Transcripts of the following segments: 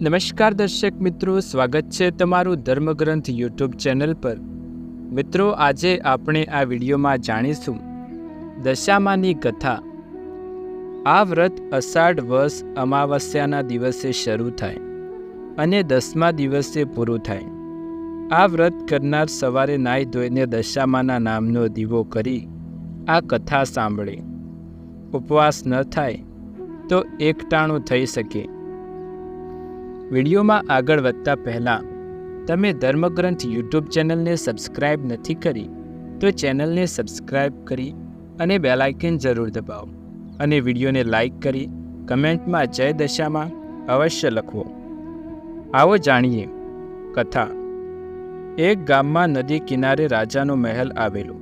નમસ્કાર દર્શક મિત્રો, સ્વાગત છે તમારું ધર્મગ્રંથ યુટ્યુબ ચેનલ પર. મિત્રો, આજે આપણે આ વિડીયોમાં જાણીશું દશામાની કથા. આ વ્રત અષાઢ વર્ષ અમાવસ્યાના દિવસે શરૂ થાય અને દસમા દિવસે પૂરું થાય. આ વ્રત કરનાર સવારે નાહી ધોઈને દશામાના નામનો દીવો કરી આ કથા સાંભળે. ઉપવાસ ન થાય તો એકટાણું થઈ શકે. વિડીયોમાં આગળ વધતા પહેલાં, તમે ધર્મગ્રંથ યુટ્યુબ ચેનલને સબસ્ક્રાઇબ નથી કરી, તો ચેનલને સબસ્ક્રાઇબ કરી અને બેલાઇકન જરૂર દબાવો અને વિડીયોને લાઇક કરી કમેન્ટમાં જય દશામાં અવશ્ય લખવો. આવો જાણીએ કથા. એક ગામમાં નદી કિનારે રાજાનો મહેલ આવેલો.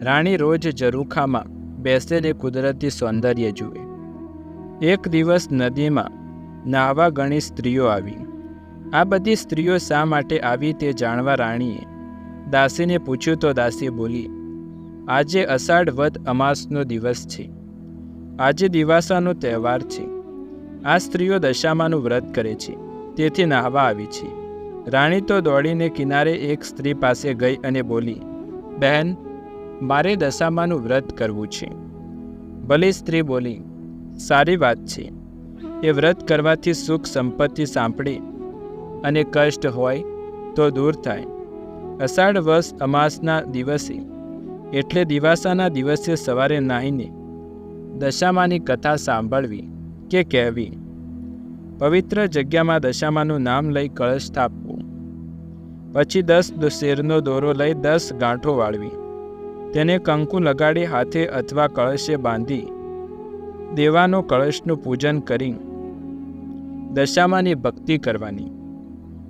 રાણી રોજ ઝરૂખામાં બેસીને કુદરતી સૌંદર્ય જુએ. એક દિવસ નદીમાં નાહવા ઘણી સ્ત્રીઓ આવી. આ બધી સ્ત્રીઓ શા માટે આવી તે જાણવા રાણીએ દાસીને પૂછ્યું તો દાસી બોલી, આજે અષાઢ વદ અમાસનો દિવસ છે. આજે દિવાસાનો તહેવાર છે. આ સ્ત્રીઓ દશામાનું વ્રત કરે છે. તેથી નાહવા આવી છે. રાણી તો દોડીને કિનારે એક સ્ત્રી પાસે ગઈ અને બોલી, બહેન, મારે દશામાનું વ્રત કરવું છે. ભલી સ્ત્રી બોલી, સારી વાત છે. એ વ્રત કરવાથી સુખ સંપત્તિ સાંપડી અને કષ્ટ હોય તો દૂર થાય. અષાઢ વર્ષ અમાસના દિવસે, એટલે દિવાસાના દિવસે સવારે નાહીને દશામાની કથા સાંભળવી કે કહેવી. પવિત્ર જગ્યામાં દશામાનું નામ લઈ કળશ સ્થાપવું પછી દસ શેરનો દોરો લઈ દસ ગાંઠો વાળવી. તેને કંકુ લગાડી હાથે અથવા કળશે બાંધી દેવાનો કળશનું પૂજન કરી દશામાની ભક્તિ કરવાની.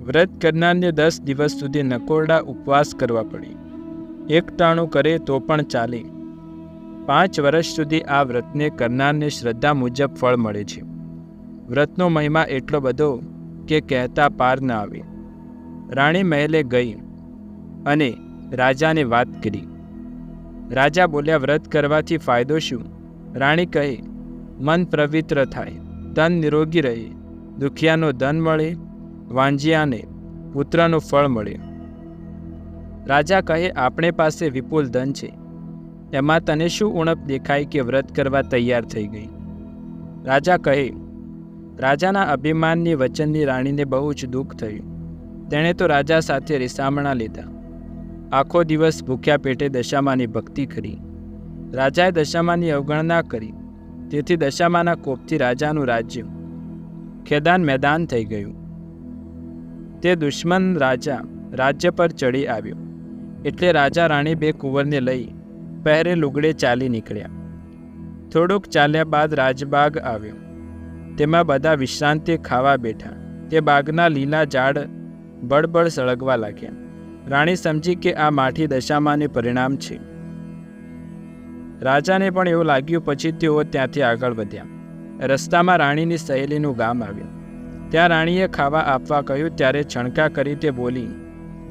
વ્રત કરનારને દસ દિવસ સુધી નકોરડા ઉપવાસ કરવા પડે. એકટાણું કરે તો પણ ચાલે. પાંચ વર્ષ સુધી આ વ્રતને કરનારને શ્રદ્ધા મુજબ ફળ મળે છે. વ્રતનો મહિમા એટલો બધો કે કહેતા પાર ન આવે. રાણી મહેલે ગઈ અને રાજાને વાત કરી. રાજા બોલ્યા, વ્રત કરવાથી ફાયદો શું? રાણી કહે, મન પવિત્ર થાય, તન નિરોગી રહે દુખિયાનો ધન મળે, વાંજિયાને પુત્રનું ફળ મળે. રાજા કહે, આપણે પાસે વિપુલ ધન છે. એમાં તને શું ઉણપ દેખાય કે વ્રત કરવા તૈયાર થઈ ગઈ? રાજા કહે, રાજાના અભિમાનની વચનની રાણીને બહુ જ દુઃખ થયું. તેણે તો રાજા સાથે રિસામણા લીધા. આખો દિવસ ભૂખ્યા પેટે દશામાની ભક્તિ કરી. રાજાએ દશામાની અવગણના કરી. તેથી દશામાના કોપથી રાજાનું રાજ્ય ખેદાન મેદાન થઈ ગયું. તે દુશ્મન રાજા રાજ્ય પર ચડી આવ્યો. એટલે રાજા રાણી બે કુંવરને લઈ પહેરે લુગડે ચાલી નીકળ્યા. થોડુંક ચાલ્યા બાદ રાજબાગ આવ્યો. તેમાં બધા વિશ્રાંતિ ખાવા બેઠા. તે બાગના લીલા ઝાડ બળબળ સળગવા લાગ્યા. રાણી સમજી કે આ માઠી દશામાંને પરિણામ છે. રાજાને પણ એવું લાગ્યું, પછી તેઓ ત્યાંથી આગળ વધ્યા. રસ્તામાં રાણીની સહેલીનું ગામ આવ્યું. ત્યાં રાણીએ ખાવા આપવા કહ્યું, ત્યારે છણકા કરી તે બોલી,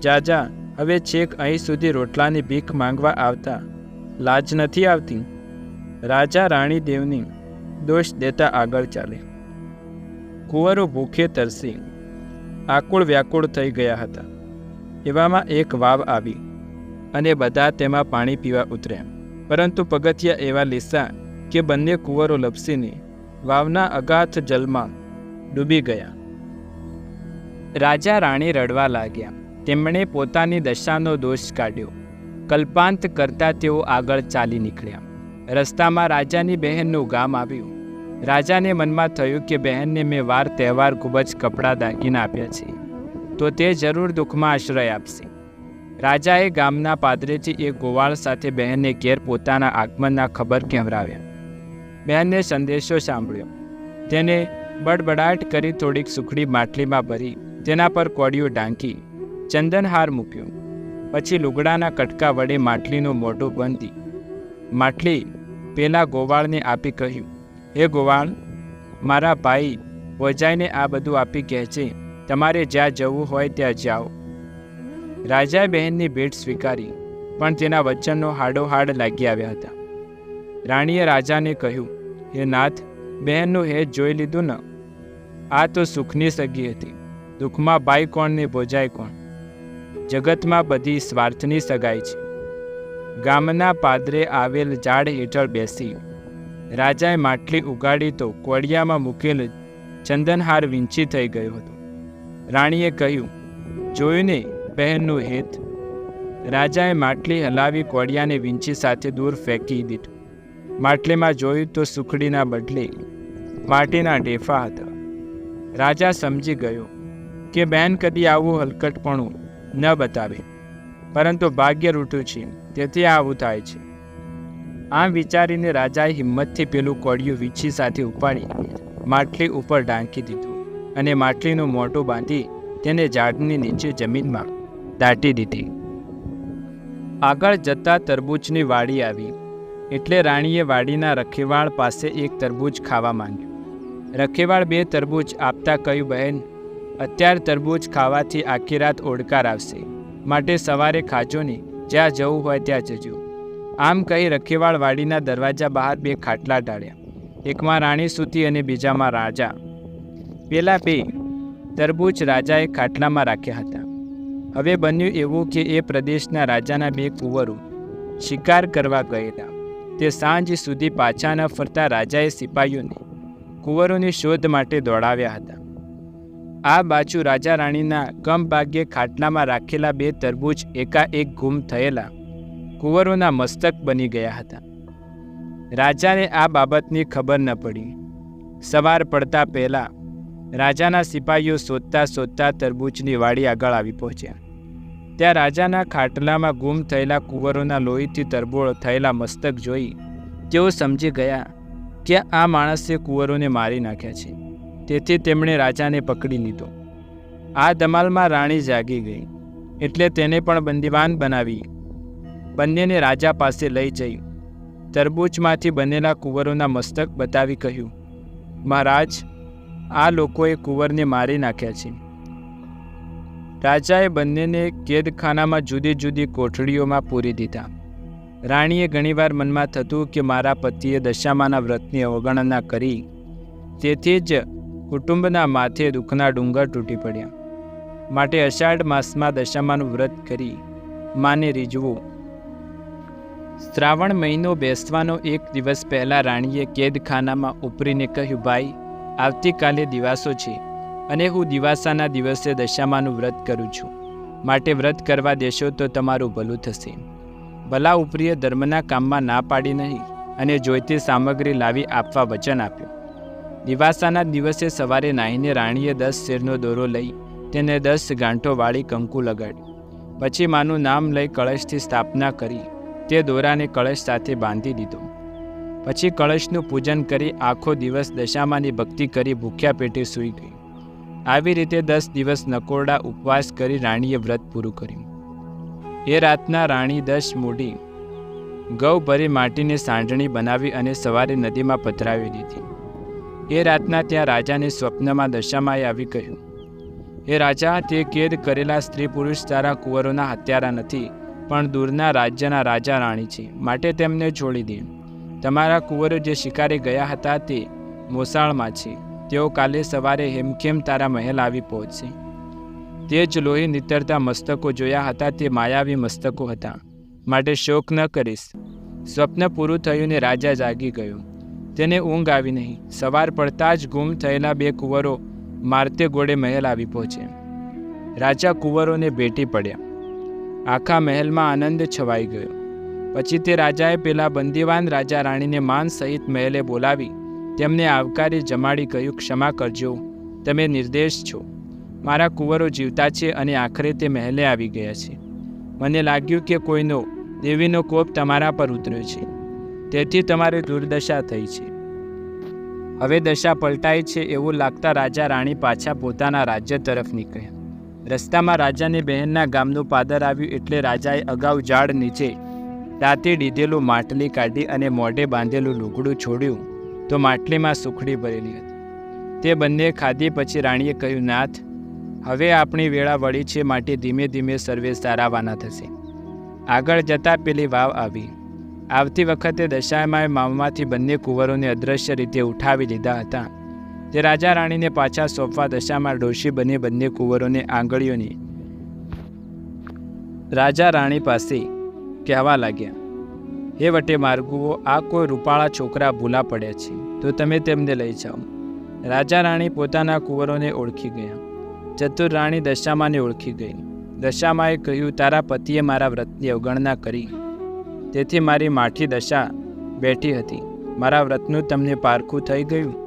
જાજા, હવે છેક અહીં સુધી રોટલાની ભીખ માંગવા આવતા. લાજ નથી આવતી? રાજા રાણી દેવની દોષ દેતા આગળ ચાલે. કુંવરો ભૂખે તરસી, આકુળ વ્યાકુળ થઈ ગયા હતા. એવામાં એક વાવ આવી અને બધા તેમાં પાણી પીવા ઉતર્યા. પરંતુ પગથિયા એવા લીસા કે બંને કુંવરો લપસીને વાવના અગાથ જલમાં ડૂબી ગયા. રાજા રાણી રડવા લાગ્યા. તેમણે પોતાની દશાનો દોષ કાઢ્યો. કલ્પાંત કરતા તેઓ આગળ ચાલી નીકળ્યા. રસ્તામાં રાજાની બહેનનું ગામ આવ્યું. રાજાને મનમાં થયું કે બહેનને મેં વાર તહેવાર ખૂબ જ કપડાં દાગીને આપ્યા છે. તો તે જરૂર દુઃખમાં આશ્રય આપશે. રાજાએ ગામના પાદરેથી એક ગોવાળ સાથે બહેનને ઘેર પોતાના આગમનના ખબર કહેવરાવ્યા બહેનને સંદેશો સાંભળ્યો. તેને બડબડાટ કરી થોડીક સુખડી માટલીમાં ભરી, તેના પર કોડિયું ઢાંકી ચંદનહાર મૂક્યો. પછી લુગડાના કટકા વડે માટલીનું મોઢું બંધી, માટલી, પેલા ગોવાળને આપી કહ્યું, હે ગોવાળ, મારા ભાઈ વજાઈને આ બધું આપી કહે છે, તમારે જ્યાં જવું હોય ત્યાં જાઓ. રાજાએ બહેનની ભેટ સ્વીકારી, પણ તેના વચનનો હાડોહાડ લાગી આવ્યા હતા. રાણીએ રાજાને કહ્યું, હે નાથ, બહેનનું હેત જોઈ લીધું ન. આ તો સુખની સગી હતી. દુઃખમાં ભાઈ કોણ ને ભોજાય કોણ? જગતમાં બધી સ્વાર્થની સગાઈ છે. ગામના પાદરે આવેલ ઝાડ હેઠળ બેસી. રાજાએ માટલી ઉગાડી તો કોળિયામાં મૂકેલ ચંદનહાર વિંચી થઈ ગયો હતો. રાણીએ કહ્યું, જોયું બહેનનું હેત? રાજાએ માટલી હલાવી કોળિયાને વિંચી સાથે દૂર ફેંકી દીધું. માટલીમાં જોયું તો સુખડીના બદલે માટીના ઢેફા હતા. રાજા સમજી ગયો કે બેન કદી આવું હલકટપણું ન બતાવે, પરંતુ ભાગ્ય રૂટું છે, તેથી આવું થાય છે. આમ વિચારીને રાજાએ હિંમતથી પેલું કોળિયું વીછી સાથે ઉપાડી માટલી ઉપર ઢાંકી દીધું અને માટલીનું મોટું બાંધી તેને ઝાડની નીચે જમીનમાં દાટી દીધી. આગળ જતા તરબૂચની વાડી આવી. એટલે રાણીએ વાડીના રખેવાળ પાસે એક તરબૂચ ખાવા માંગ્યું રખેવાળ બે તરબૂચ આપતા કહ્યું, બહેન, અત્યાર તરબૂચ ખાવાથી આખી રાત ઓડકાર આવશે. માટે સવારે ખાજો નહીં જ્યાં જવું હોય ત્યાં જજો. આમ કહી રખેવાળ વાડીના દરવાજા બહાર બે ખાટલા ટાળ્યા એકમાં રાણી સૂતી અને બીજામાં રાજા. પેલા બે તરબૂચ રાજાએ ખાટલામાં રાખ્યા હતા. હવે બન્યું એવું કે એ પ્રદેશના રાજાના બે કુંવરો શિકાર કરવા ગયેલા. તે સાંજ સુધી પાછા ન ફરતા રાજાએ સિપાહીઓને કુંવરોની શોધ માટે દોડાવ્યા હતા. આ બાજુ રાજા રાણીના કમ ભાગ્યે ખાટલામાં રાખેલા બે તરબૂચ એકાએક ગુમ થયેલા કુંવરોના મસ્તક બની ગયા હતા. રાજાને આ બાબતની ખબર ન પડી. સવાર પડતા પહેલાં રાજાના સિપાહીઓ શોધતા શોધતા તરબૂચની વાડી આગળ આવી પહોંચ્યા. ત્યાં રાજાના ખાટલામાં ગુમ થયેલા કુંવરોના લોહીથી તરબોળ થયેલા મસ્તક જોઈ તેઓ સમજી ગયા કે આ માણસે કુંવરોને મારી નાખ્યા છે. તેથી તેમણે રાજાને પકડી લીધો. આ ધમાલમાં રાણી જાગી ગઈ એટલે તેને પણ બંદીવાન બનાવી. બંનેને રાજા પાસે લઈ જઈ તરબૂચમાંથી બનેલા કુંવરોના મસ્તક બતાવી કહ્યું, મહારાજ, આ લોકોએ કુંવરને મારી નાખ્યા છે. રાજાએ બંનેને કેદખાનામાં જુદી જુદી કોઠડીઓમાં પૂરી દીધા. રાણીએ ઘણીવાર મનમાં થતું કે મારા પતિએ દશામાના વ્રતની અવગણના કરી, તેથી જ કુટુંબના માથે દુઃખના ડુંગર તૂટી પડ્યા. માટે અષાઢ માસમાં દશામાનું વ્રત કરી માને રીઝવું. શ્રાવણ મહિનો બેસવાનો એક દિવસ પહેલાં રાણીએ કેદખાનામાં ઉપરીને કહ્યું, ભાઈ, આવતીકાલે દિવાસો છે. અને હું દિવાસાના દિવસે દશામાનું વ્રત કરું છું. માટે વ્રત કરવા દેશો તો તમારું ભલું થશે. ભલા ઉપરીએ ધર્મના કામમાં ના પાડી નહીં અને જોઈતી સામગ્રી લાવી આપવા વચન આપ્યું. દિવાસાના દિવસે સવારે નાહીને રાણીએ દસ શેરનો દોરો લઈ તેને દસ ગાંઠો વાળી કંકુ લગાડ્યું પછી માનું નામ લઈ કળશથી સ્થાપના કરી તે દોરાને કળશ સાથે બાંધી દીધો. પછી કળશનું પૂજન કરી આખો દિવસ દશામાની ભક્તિ કરી ભૂખ્યા પેટે સૂઈ ગઈ. આવી રીતે દસ દિવસ નકોરડા ઉપવાસ કરી રાણીએ વ્રત પૂરું કર્યું. એ રાતના રાણી દસ મૂડી ગૌ ભરી માટીની સાંજણી બનાવી અને સવારે નદીમાં પધરાવી દીધી. એ રાતના ત્યાં રાજાને સ્વપ્નમાં દશામાએ આવી કહ્યું, એ રાજા, તે કેદ કરેલા સ્ત્રી પુરુષ તારા કુંવરોના હત્યારા નથી, પણ દૂરના રાજ્યના રાજા રાણી છે, માટે તેમને છોડી દે. તમારા કુંવરો જે શિકારે ગયા હતા તે મોસાળમાં છે. તેઓ કાલે સવારે હેમખેમ તારા મહેલ આવી પહોંચશે. તે જ લોહી નીતરતા મસ્તકો જોયા હતા, તે માયાવી મસ્તકો હતા. માટે શોક ન કરીશ. સ્વપ્ન પૂરું થયું ને રાજા જાગી ગયો. તેને ઊંઘ આવી નહીં. સવાર પડતા જ ગુમ થયેલા બે કુંવરો મારતે ગોળે મહેલ આવી પહોંચે. રાજા કુંવરોને ભેટી પડ્યા. આખા મહેલમાં આનંદ છવાઈ ગયો. પછી તે રાજાએ પેલા બંદીવાન રાજા રાણીને માન સહિત મહેલે બોલાવી તેમને આવકારી જમાડી કહ્યું, ક્ષમા કરજો. તમે નિર્દેશ છો. મારા કુંવરો જીવતા છે અને આખરે તે મહેલે આવી ગયા છે. મને લાગ્યું કે કોઈનો, દેવીનો કોપ તમારા પર ઉતર્યો છે. તેથી તમારી દુર્દશા થઈ છે. હવે દશા પલટાઈ છે એવું લાગતા રાજા રાણી પાછા પોતાના રાજ્ય તરફ નીકળ્યા. રસ્તામાં રાજાની બહેનના ગામનું પાદર આવ્યું એટલે રાજાએ અગાઉ ઝાડ નીચે દાંતે દીધેલું માટલી કાઢી અને મોઢે બાંધેલું લુગડું છોડ્યું. તો માટલીમાં સુખડી ભરેલી હતી. તે બંને ખાધી પછી રાણીએ કહ્યું, નાથ, હવે આપણી વેળા વળી છે માટે ધીમે ધીમે સર્વે સારાવાના થશે. આગળ જતાં પેલી વાવ આવી. આવતી વખતે દશામાએ મામમાંથી બંને કુંવરોને અદૃશ્ય રીતે ઉઠાવી લીધા હતા. તે રાજા રાણીને પાછા સોંપવા દશામાં ડોશી બને બંને કુંવરોને આંગળીઓની રાજા રાણી પાસે કહેવા લાગ્યા હે વટે માર્ગુઓ, આ કોઈ રૂપાળા છોકરા ભૂલા પડે છે. તો તમે તેમને લઈ જાઓ. રાજા રાણી પોતાના કુંવરોને ઓળખી ગયા. ચતુર રાણી દશામાને ઓળખી ગઈ. દશામાએ કહ્યું, તારા પતિએ મારા વ્રતની અવગણના કરી. તેથી મારી માઠી દશા બેઠી હતી. મારા વ્રતનું તમને પારખું થઈ ગયું?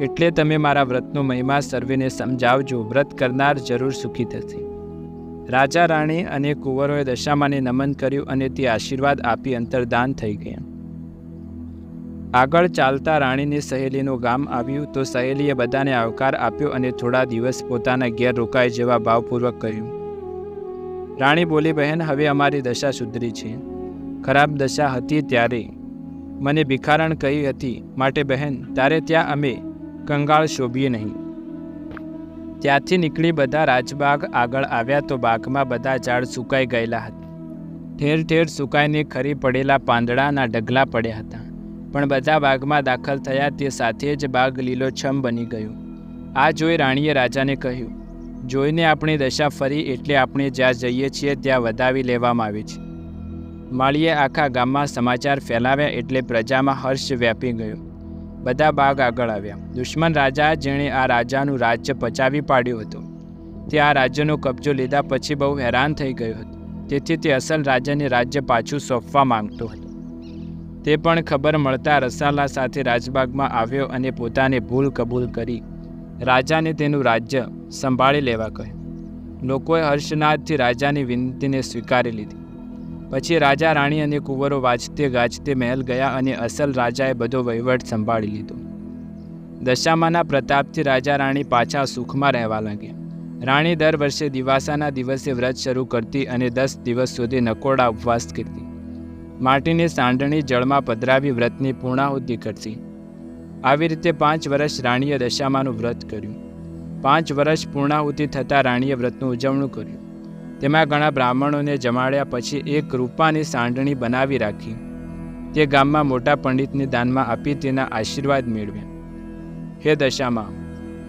એટલે તમે મારા વ્રતનો મહિમા સર્વેને સમજાવજો. વ્રત કરનાર જરૂર સુખી થશે. રાજા રાણી અને કુંવરોએ દશામાને નમન કર્યું અને તે આશીર્વાદ આપી અંતર્દાન થઈ ગયા. આગળ ચાલતા રાણીની સહેલીનું ગામ આવ્યું તો સહેલીએ બધાને આવકાર આપ્યો અને થોડા દિવસ પોતાના ઘેર રોકાય જેવા ભાવપૂર્વક કહ્યું, રાણી બોલી, બહેન, હવે અમારી દશા સુધરી છે. ખરાબ દશા હતી ત્યારે. મને ભિખારણ કહી હતી, માટે બહેન, તારે ત્યાં અમે કંગાળ શોભીએ નહીં. ત્યાંથી નીકળી બધા રાજબાગ આગળ આવ્યા તો બાગમાં બધા ઝાડ સુકાઈ ગયેલા હતા. ઠેર ઠેર સુકાઈને ખરી પડેલા પાંદડાના ઢગલા પડ્યા હતા. પણ બધા બાગમાં દાખલ થયા તે સાથે જ બાગ લીલોછમ બની ગયું. આ જોઈ રાણીએ રાજાને કહ્યું, જોઈને આપણી દશા ફરી એટલે આપણે જ્યાં જઈએ છીએ ત્યાં વધાવી લેવામાં આવે છે. માળીએ આખા ગામમાં સમાચાર ફેલાવ્યા એટલે પ્રજામાં હર્ષ વ્યાપી ગયો. બધા બાગ આગળ આવ્યા. દુશ્મન રાજા જેણે આ રાજાનું રાજ્ય પચાવી પાડ્યું હતું. તે આ રાજ્યનો કબજો લીધા પછી બહુ હેરાન થઈ ગયો હતો. તેથી તે અસલ રાજાને રાજ્ય પાછું સોંપવા માંગતો હતો. તે પણ ખબર મળતા રસાલા સાથે રાજબાગમાં આવ્યો અને પોતાને ભૂલ કબૂલ કરી રાજાને તેનું રાજ્ય સંભાળી લેવા કહ્યું. લોકોએ હર્ષનાથથી રાજાની વિનંતીને સ્વીકારી લીધી. પછી રાજા, રાણી અને કુંવરો વાજતે ગાજતે મહેલ ગયા અને અસલ રાજાએ બધો વહીવટ સંભાળી લીધો. દશામાના પ્રતાપથી રાજા, રાણી પાછા સુખમાં રહેવા લાગ્યા. રાણી દર વર્ષે દિવાસાના દિવસે વ્રત શરૂ કરતી અને દસ દિવસ સુધી નકોડા ઉપવાસ કરતી. માટીની સાંડણી જળમાં પધરાવી વ્રતની પૂર્ણાહુતિ કરતી. આવી રીતે પાંચ વર્ષ રાણીએ દશામાનું વ્રત કર્યું. પાંચ વર્ષ પૂર્ણાહુતિ થતાં રાણીએ વ્રતનું ઉજવણું કર્યું. તેમાં ઘણા બ્રાહ્મણોને જમાડ્યા પછી એક રૂપાની સાંડણી બનાવી રાખી. તે ગામમાં મોટા પંડિતને દાનમાં આપી તેના આશીર્વાદ મેળવ્યા હે દશામાં,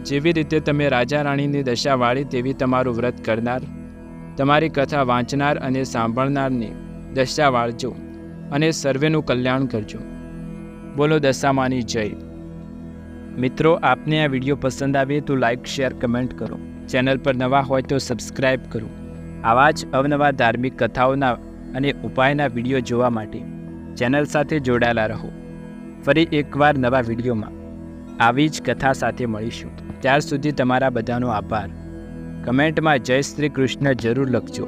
જેવી રીતે તમે રાજા રાણીની દશા વાળી તેવી તમારું વ્રત કરનાર, તમારી કથા વાંચનાર અને સાંભળનારની દશા વાળજો અને સર્વેનું કલ્યાણ કરજો. બોલો દશામાની જય. મિત્રો, આપને આ વીડિયો પસંદ આવે તો લાઇક શેર, કમેન્ટ કરો. ચેનલ પર નવા હોય તો સબસ્ક્રાઈબ કરો. આવા જ અવનવા ધાર્મિક કથાઓના અને ઉપાયના વીડિયો જોવા માટે ચેનલ સાથે જોડાયેલા રહો. ફરી એકવાર નવા વિડીયોમાં આવી જ કથા સાથે મળીશું. ત્યાર સુધી તમારા બધાનો આભાર. કમેન્ટમાં જય શ્રી કૃષ્ણ જરૂર લખજો.